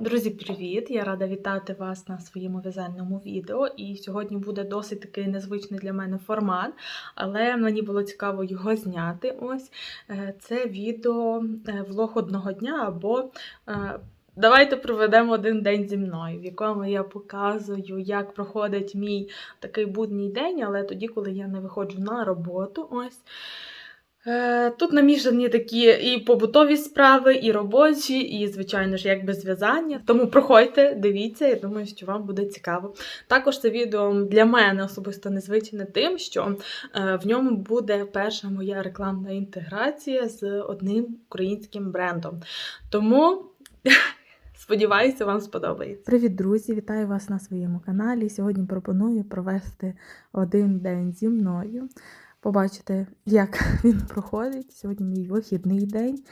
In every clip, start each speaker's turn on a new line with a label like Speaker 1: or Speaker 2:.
Speaker 1: Друзі, привіт! Я рада вітати вас на своєму в'язальному відео. І сьогодні буде досить такий незвичний для мене формат, але мені було цікаво його зняти. Ось Е, це відео е, влог одного дня або. е, Давайте проведемо один день зі мною, в якому я показую, як проходить мій такий будній день, але тоді, коли я не виходжу на роботу. Ось. Е, Тут намішані такі і побутові справи, і робочі, і, звичайно ж, як без зв'язання. Тому проходьте, дивіться, я думаю, що вам буде цікаво. Також це відео для мене особисто незвичне тим, що е, в ньому буде перша моя рекламна інтеграція з одним українським брендом. Тому. Сподіваюся, вам сподобається. Привіт, друзі! Вітаю вас на своєму каналі. Сьогодні пропоную провести один день зі мною. Побачите, як він проходить. Сьогодні мій вихідний день.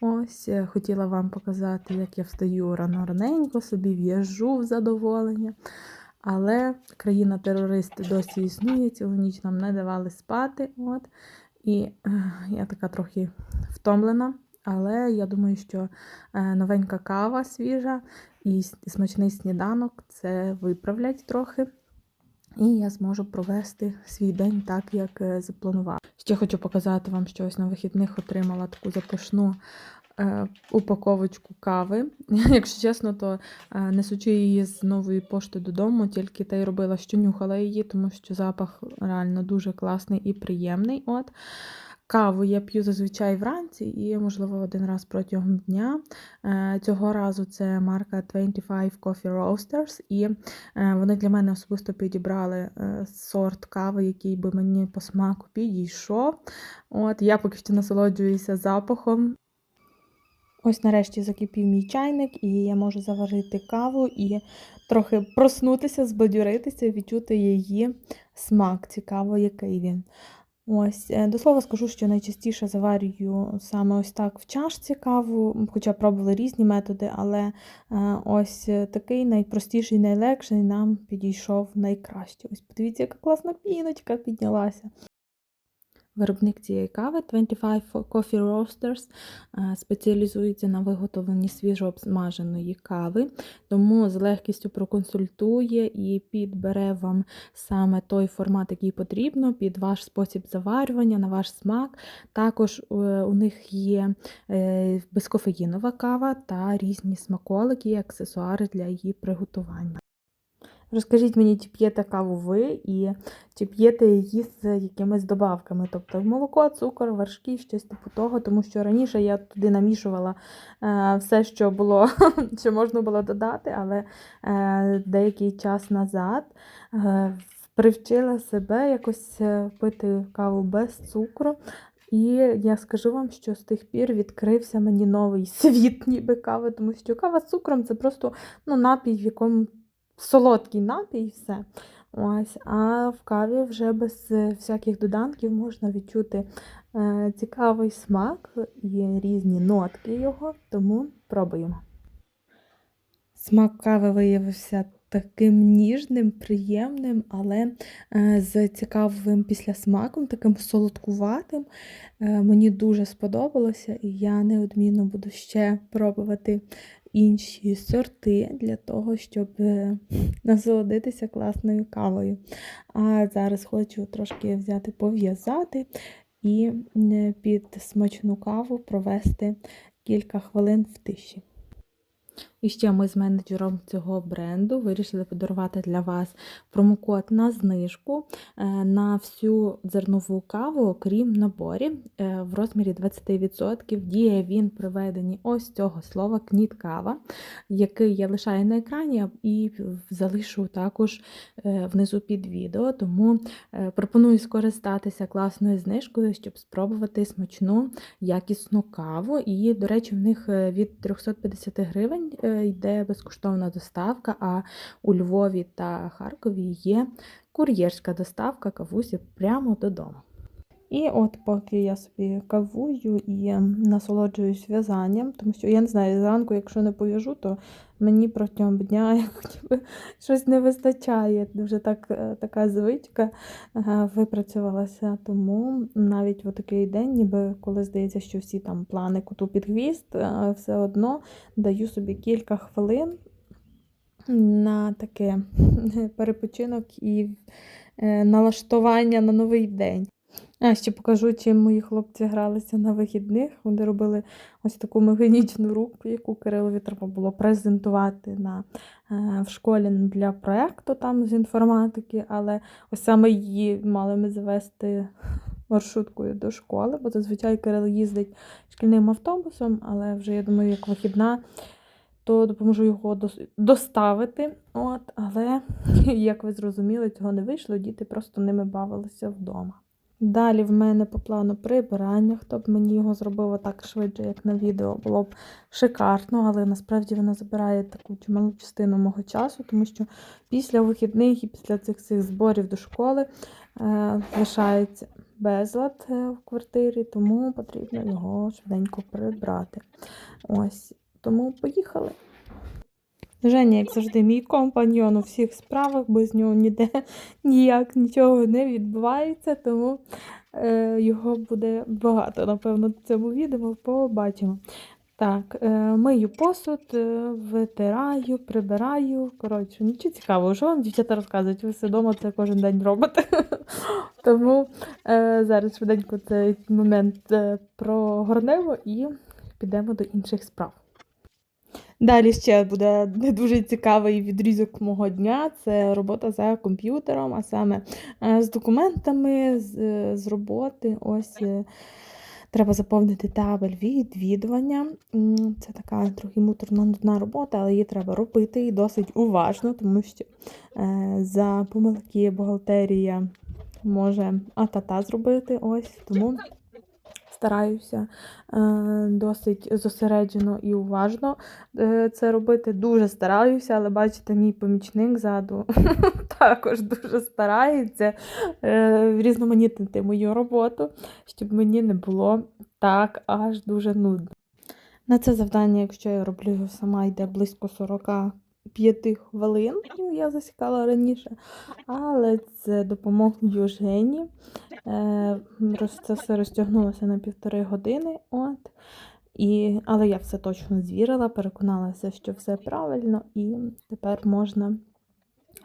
Speaker 1: Ось е, хотіла вам показати, як я встаю рано раненько, собі в'яжу в задоволення. Але країна-терорист досі існує, цілу ніч нам не давали спати. От. І е, я така трохи втомлена. Але я думаю, що е, новенька кава свіжа і смачний сніданок це виправлять трохи. І я зможу провести свій день так, як е, запланувала. Ще хочу показати вам, що ось на вихідних отримала таку запашну е, упаковочку кави. Якщо чесно, то е, несучи її з нової пошти додому, тільки та й робила, що нюхала її, тому що запах реально дуже класний і приємний. От. Каву я п'ю зазвичай вранці і, можливо, один раз протягом дня. Е, Цього разу це марка 25 Coffee Roasters, і е, вони для мене особисто підібрали е, сорт кави, який би мені по смаку підійшов. От, я поки що насолоджуюся запахом. Ось нарешті закипів мій чайник, і я можу заварити каву і трохи проснутися, збадьоритися, відчути її смак. Цікаво, який він. Ось, е, до слова скажу, що найчастіше заварюю саме ось так в чашці каву, хоча пробували різні методи, але е, ось е, такий найпростіший, найлегший нам підійшов найкраще. Ось подивіться, яка класна піночка піднялася. Виробник цієї кави 25 Coffee Roasters е, спеціалізується на виготовленні свіжообсмаженої кави, тому з легкістю проконсультує і підбере вам саме той формат, який потрібно, під ваш спосіб заварювання, на ваш смак. Також е, у них є е, безкофеїнова кава та різні смаколики і аксесуари для її приготування. Розкажіть мені, чи п'єте каву ви і чи п'єте її з якимись добавками, тобто молоко, цукор, вершки, щось типу того, тому що раніше я туди намішувала е, все, що було, що можна було додати, але е, деякий час назад е, привчила себе якось пити каву без цукру. І я скажу вам, що з тих пір відкрився мені новий світ, ніби кави, тому що кава з цукром це просто ну, напій, в якому солодкий напій і все. Ось, а в каві вже без е, всяких доданків можна відчути е, цікавий смак і різні нотки його, тому пробуємо. Смак кави виявився таким ніжним, приємним, але е, з цікавим післясмаком, таким солодкуватим. Мені дуже сподобалося, і я неодмінно буду ще пробувати інші сорти для того, щоб е, насолодитися класною кавою. А зараз хочу трошки взяти пов'язати і під смачну каву провести кілька хвилин в тиші. І ще ми з менеджером цього бренду вирішили подарувати для вас промокод на знижку е, на всю зернову каву, окрім наборів, е, в розмірі 20%. Діє він при введенні ось цього слова кніт кава, який я лишаю на екрані і залишу також е, внизу під відео. Тому пропоную скористатися класною знижкою, щоб спробувати смачну якісну каву. І, до речі, в них від 350 гривень йде безкоштовна доставка, а у Львові та Харкові є кур'єрська доставка кавусі прямо додому. І от поки я собі кавую і насолоджуюсь в'язанням, тому що я не знаю, зранку, якщо не пов'яжу, то мені протягом дня як ніби щось не вистачає. Дуже так, е, така звичка е, випрацювалася. Тому навіть в такий день, ніби коли здається, що всі там плани коту під хвіст, е, все одно даю собі кілька хвилин на таке перепочинок і налаштування на новий день. А ще покажу, чим мої хлопці гралися на вихідних. Вони робили ось таку механічну руку, яку Кирилові треба було презентувати на, е, в школі для проєкту з інформатики, але ось саме її мали ми завести маршруткою до школи, бо зазвичай Кирил їздить шкільним автобусом, але вже я думаю, як вихідна, то допоможу його доставити. От, але, як ви зрозуміли, цього не вийшло, діти просто ними бавилися вдома. Далі в мене по плану прибирання. Хто б мені його зробив так швидше, як на відео, було б шикарно, але насправді воно забирає таку чималу частину мого часу, тому що після вихідних і після цих всіх зборів до школи е, лишається безлад е, в квартирі, тому потрібно його швиденько прибрати. Ось, тому поїхали. Женя, як завжди, мій компаньйон у всіх справах, без нього ніде ніяк нічого не відбувається, тому е, його буде багато, напевно, в цьому відео побачимо. Так, е, мию посуд, е, витираю, прибираю. Коротше, нічого цікавого, що вам дівчата розказують, ви все вдома це кожен день робите. Тому е, зараз швиденько цей момент е, прогорнемо і підемо до інших справ. Далі ще буде не дуже цікавий відрізок мого дня. Це робота за комп'ютером, а саме е, з документами, з, е, з роботи. Ось е, треба заповнити табель відвідування. Це така трохи муторна нудна робота, але її треба робити і досить уважно, тому що за помилки бухгалтерія може атата зробити. Ось тому стараюся е, досить зосереджено і уважно е, це робити. Дуже стараюся, але бачите, мій помічник ззаду також дуже старається е, різноманітнити мою роботу, щоб мені не було так аж дуже нудно. На це завдання, якщо я роблю сама, йде близько 45 хвилин, я засікала раніше, але це допомогло Жені е, це все розтягнулося на півтори години. От. І, але я все точно звірила, переконалася, що все правильно, і тепер можна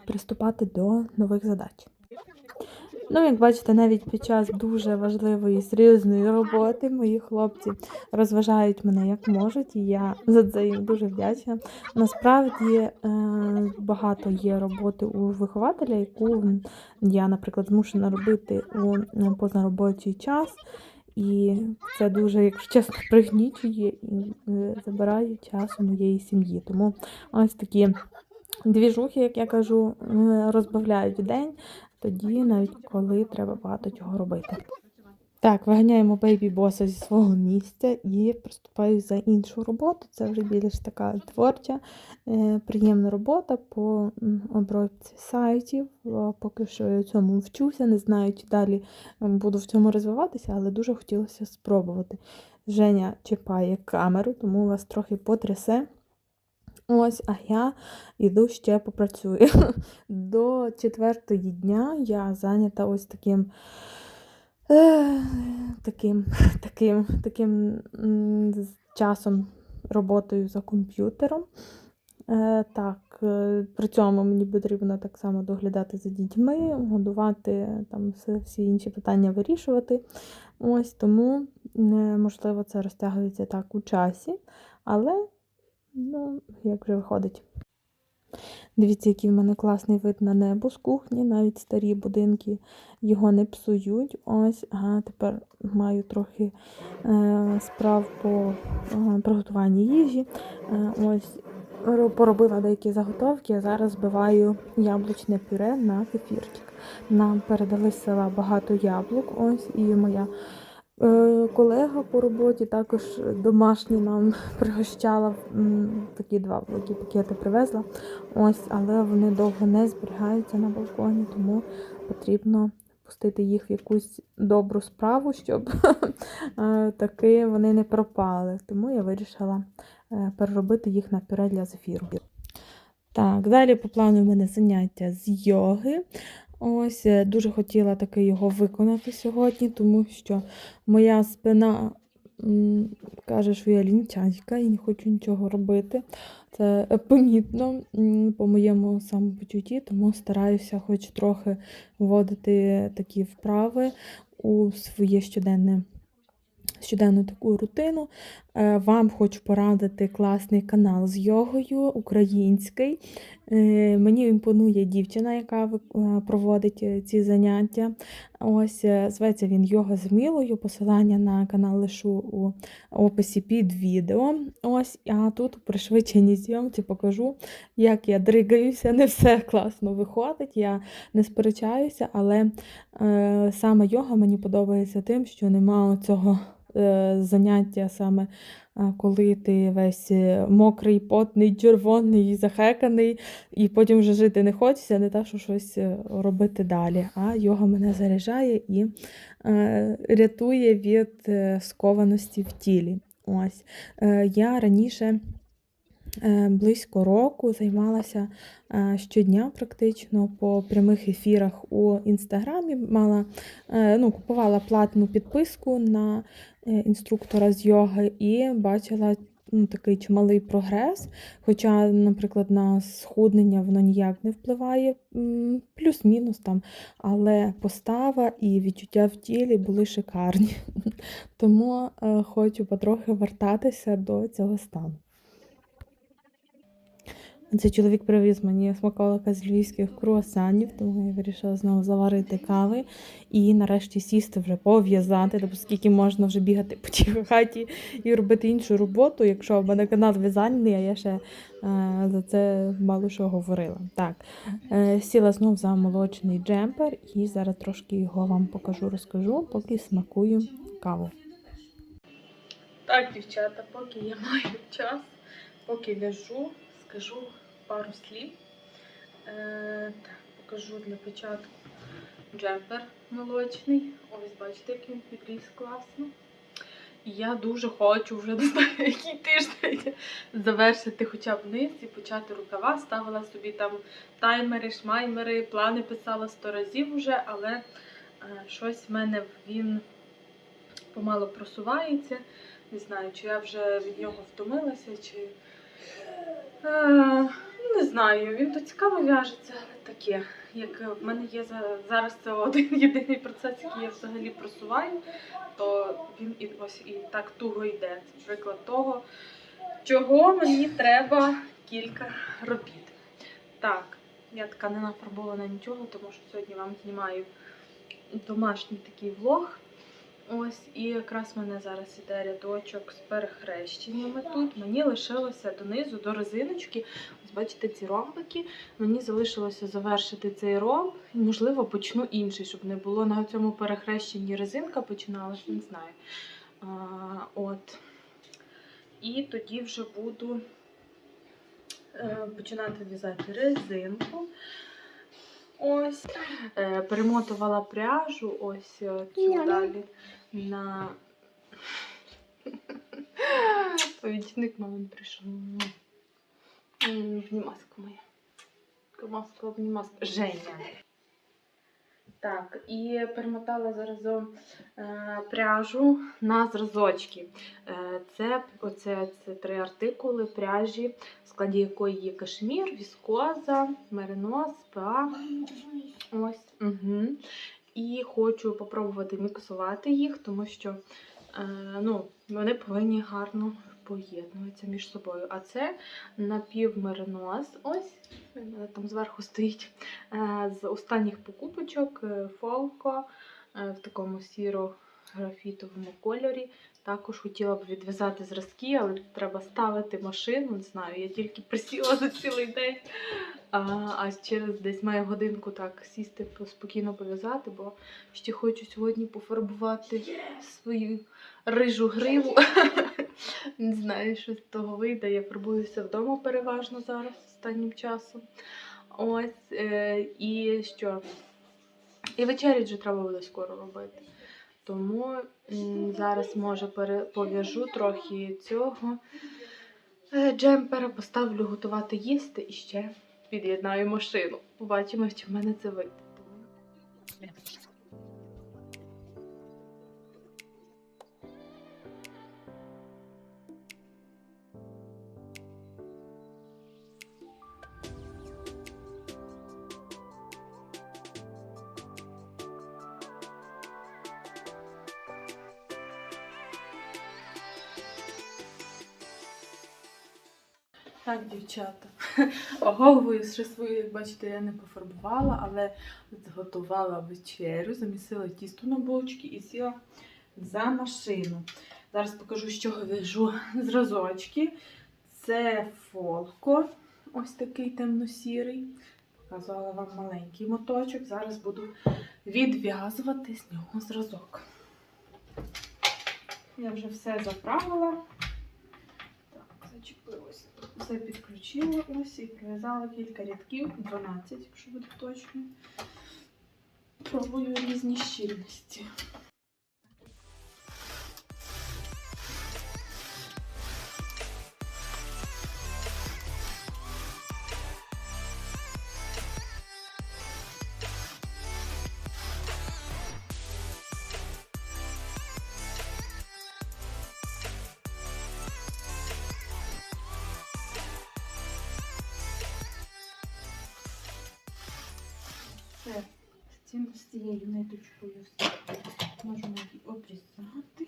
Speaker 1: приступати до нових задач. Ну, як бачите, навіть під час дуже важливої серйозної роботи мої хлопці розважають мене як можуть, і я за це їм дуже вдячна. Насправді е, багато є роботи у вихователя, яку я, наприклад, змушена робити у е, позаробочий час. І це дуже, якщо чесно, пригнічує і е, забирає час у моєї сім'ї. Тому ось такі двіжухи, як я кажу, е, розбавляють день, тоді навіть коли треба багато чого робити. Так, виганяємо бейбі боса зі свого місця і приступаю за іншу роботу. Це вже більш така творча, е, приємна робота по обробці сайтів. Поки що я цьому вчуся, не знаю, чи далі буду в цьому розвиватися, але дуже хотілося спробувати. Женя чіпає камеру, тому вас трохи потрясе. Ось, а я йду ще попрацюю. До четвертої дня я зайнята ось таким. Е, таким, таким, таким часом роботою за комп'ютером. Е, так, е, при цьому мені потрібно так само доглядати за дітьми, годувати, там всі інші питання вирішувати. Ось тому, можливо, це розтягується так у часі, але ну, як вже виходить. Дивіться, який в мене класний вид на небо з кухні, навіть старі будинки його не псують. Ось, ага, тепер маю трохи е, справ по е, приготуванні їжі. Е, ось, поробила деякі заготовки, а зараз збиваю яблучне пюре на кефірчик. Нам передали з села багато яблук. Ось, і моя Колега по роботі також домашні нам пригощала такі два великі пакети привезла. Ось, але вони довго не зберігаються на балконі, тому потрібно пустити їх в якусь добру справу, щоб е, таки вони не пропали. Тому я вирішила е, переробити їх на пюре для зефіру. Так, далі по плану в мене заняття з йоги. Ось е, дуже хотіла таки його виконати сьогодні, тому що моя спина каже, що я лінчанська і не хочу нічого робити. Це помітно по моєму самопочутті, тому стараюся хоч трохи вводити такі вправи у своє щоденне. Щоденну таку рутину. Е, Вам хочу порадити класний канал з йогою український. Е, Мені імпонує дівчина, яка е, проводить ці заняття. Ось зветься він Йога з Мілою. Посилання на канал лишу у описі під відео. Ось, а тут у пришвидшеній зйомці покажу, як я дригаюся. Не все класно виходить, я не сперечаюся, але саме йога мені подобається тим, що нема цього заняття саме. Коли ти весь е, мокрий, потний, червоний, захеканий, і потім вже жити не хочеться, не те, що щось е, робити далі. А йога мене заряджає і е, рятує від скованості в тілі. Ось. Я раніше близько року займалася е, щодня практично по прямих ефірах у інстаграмі. Мала, е, ну, купувала платну підписку на е, інструктора з йоги і бачила ну, такий чималий прогрес. Хоча, наприклад, на схуднення воно ніяк не впливає, плюс-мінус там, але постава і відчуття в тілі були шикарні. Тому е, хочу потрохи вертатися до цього стану. Цей чоловік привіз мені смаколика з львівських круасанів, тому я вирішила знову заварити кави і нарешті сісти вже пов'язати, тобто скільки можна вже бігати по тій хаті і робити іншу роботу, якщо в мене канал в'язальний, а я ще е, за це мало що говорила. Так, е, сіла знов за молочний джемпер і зараз трошки його вам покажу, розкажу, поки смакую каву. Так, дівчата, поки я маю час, поки в'яжу, скажу пару слів. Е, так, покажу для початку джемпер молочний. Ось бачите, як він підріс класно. І я дуже хочу вже не знаю, який тиждень завершити хоча б низ і почати рукава. Ставила собі там таймери, шмаймери, плани писала сто разів вже, але е, щось в мене він помало просувається. Не знаю, чи я вже від нього втомилася, чи. Е, не знаю, він то цікаво в'яжеться, таке. Як в мене є зараз це один єдиний процес, який я взагалі просуваю, то він і ось і так туго йде. Це приклад того, чого мені треба кілька робіт. Так, я така не нафарбована нічого, тому що сьогодні вам знімаю домашній такий влог. Ось, і якраз в мене зараз іде рядочок з перехрещеннями тут. Мені лишилося донизу, до резиночки. Ось бачите ці ромбики. Мені залишилося завершити цей ромб. І, можливо, почну інший, щоб не було на цьому перехрещенні резинка починалася, не знаю. А, от. І тоді вже буду е, починати в'язати резинку. Ось. Е, перемотувала пряжу, ось е, цю
Speaker 2: Ня-ня.
Speaker 1: далі на помічник мамин прийшов. Внімаска моя. Маска, обнімаска. Женя. Так, і перемотала заразом е, пряжу на зразочки. Е, це, оце, це три артикули пряжі, в складі якої є кашмір, віскоза, меринос, ПА. Ось. Угу. І хочу попробувати міксувати їх, тому що е, ну, вони повинні гарно поєднуватися між собою. А це напівмеринос. Ось мене там зверху стоїть. Е, з останніх покупочок е, фолко е, в такому сіро-графітовому кольорі. Також хотіла б відв'язати зразки, але треба ставити машину. Не знаю, я тільки присіла за цілий день. А, через десь маю годинку так сісти по- спокійно пов'язати, бо ще хочу сьогодні пофарбувати свою рижу гриву. Не знаю, що з того вийде. Я фарбуюся вдома переважно зараз останнім часом. Ось е, і що? І вечерять вже треба буде скоро робити. Тому зараз, може, пов'яжу трохи цього е, джемпера, поставлю готувати їсти і ще під'єднаю машину. Побачимо, чи в мене це вийде. Так, дівчата. Головою ще свою, як бачите, я не пофарбувала, але зготувала вечерю, замісила тісто на булочки і сіла за машину. Зараз покажу, з чого в'яжу зразочки. Це фолко, ось такий темно-сірий. Показувала вам маленький моточок. Зараз буду відв'язувати з нього зразок. Я вже все заправила. Так, зачепилося. Все підключила ось і пров'язала кілька рядків, 12, якщо буде точно. Пробую різні щільності. Цим з цією ниточкою можна її обрізати.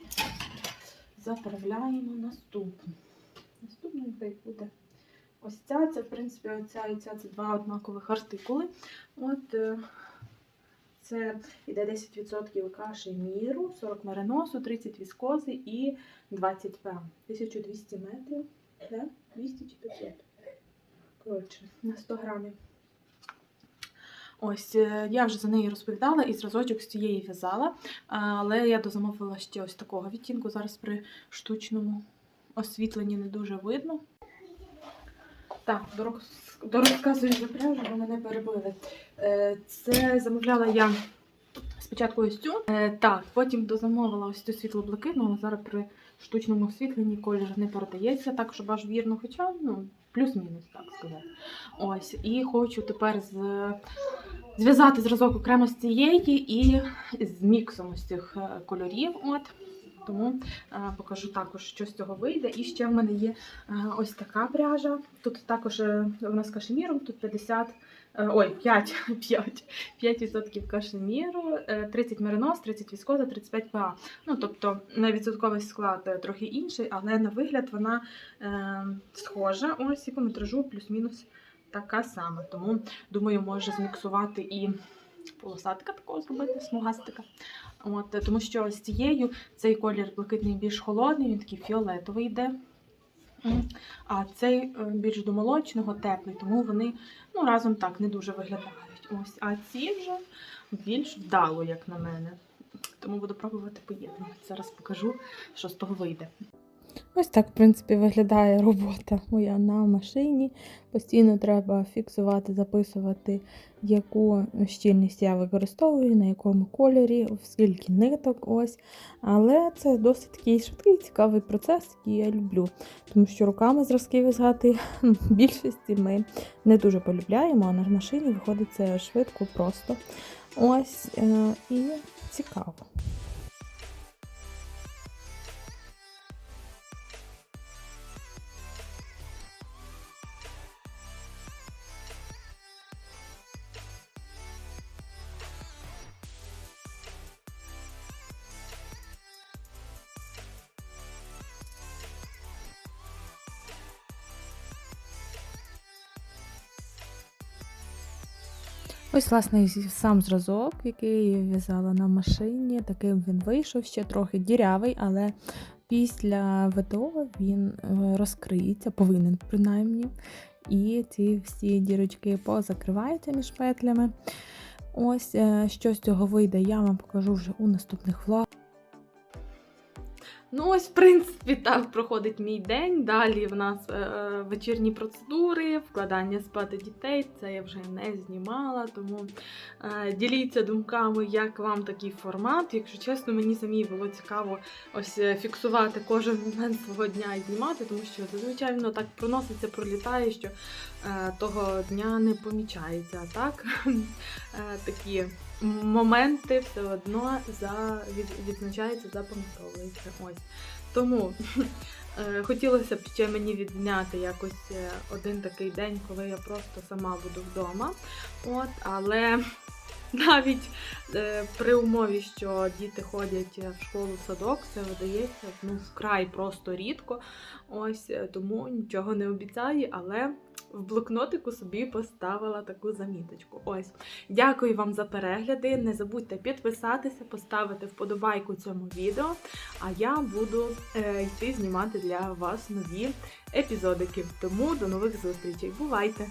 Speaker 1: Заправляємо наступну. Наступною хай буде ось ця. Це, в принципі, оця і ця це два однакових артикули. От е, це йде 10% каші міру, 40 мариносу, 30 віскози і 20 п. 1200 метрів. Да? 200 чи 500. Коротше, на 100 грамів. Ось, е, я вже за неї розповідала і зразочок з цієї в'язала, але я дозамовила ще ось такого відтінку. Зараз при штучному освітленні не дуже видно. Так, дорозказую за пряжу, бо мене перебили. Е, Це замовляла я спочатку ось цю, е, так, потім дозамовила ось цю світло-блакитну, але зараз при штучному освітленні колір не передається так, щоб аж вірно, хоча ну, плюс-мінус, так сказати. Ось, і хочу тепер з... зв'язати зразок окремо з цієї і з міксом ось цих е, кольорів. От. Тому е, покажу також, що з цього вийде. І ще в мене є е, ось така пряжа. Тут також вона з кашеміром, тут 50, е, ой, 5, 5, 5% кашеміру, е, 30 меринос, 30 віскоза, 35 ПА. Ну, тобто на відсотковий склад е, трохи інший, але на вигляд вона е, схожа. Ось і по метражу плюс-мінус така сама. Тому думаю, може зміксувати і полосатика такого зробити, смугастика. От, е, тому що з цією цей колір блакитний більш холодний, він такий фіолетовий йде. А цей е, більш до молочного, теплий, тому вони ну, разом так не дуже виглядають. Ось, а ці вже більш вдало, як на мене. Тому буду пробувати поєднувати. Зараз покажу, що з того вийде. Ось так, в принципі, виглядає робота моя на машині. Постійно треба фіксувати, записувати, яку щільність я використовую, на якому кольорі, скільки ниток. ось. Але це досить такий швидкий, цікавий процес, який я люблю. Тому що руками зразки в'язати більшості ми не дуже полюбляємо, а на машині виходить це швидко, просто. Ось е, і цікаво. Ось, власне, сам зразок, який я в'язала на машині, таким він вийшов, ще трохи дірявий, але після ВТО він е, розкриється, повинен принаймні. І ці всі дірочки позакриваються між петлями. Ось, е, що з цього вийде, я вам покажу вже у наступних влогах. Ну, ось, в принципі, так проходить мій день. Далі в нас е, е, вечірні процедури, вкладання спати дітей. Це я вже не знімала, тому е, діліться думками, як вам такий формат. Якщо чесно, мені самій було цікаво ось е, фіксувати кожен момент свого дня і знімати, тому що зазвичай воно так проноситься, пролітає, що е, того дня не помічається. Так е, такі моменти все одно за, від, відзначаються, запам'ятовуються. Ось. Тому е, хотілося б ще мені відзняти якось е, один такий день, коли я просто сама буду вдома. От, але навіть е, при умові, що діти ходять в школу в садок, це видається ну, вкрай просто рідко. Ось е, тому нічого не обіцяю, але в блокнотику собі поставила таку заміточку. Ось. Дякую вам за перегляди. Не забудьте підписатися, поставити вподобайку цьому відео. А я буду е, йти знімати для вас нові епізодики. Тому до нових зустрічей. Бувайте!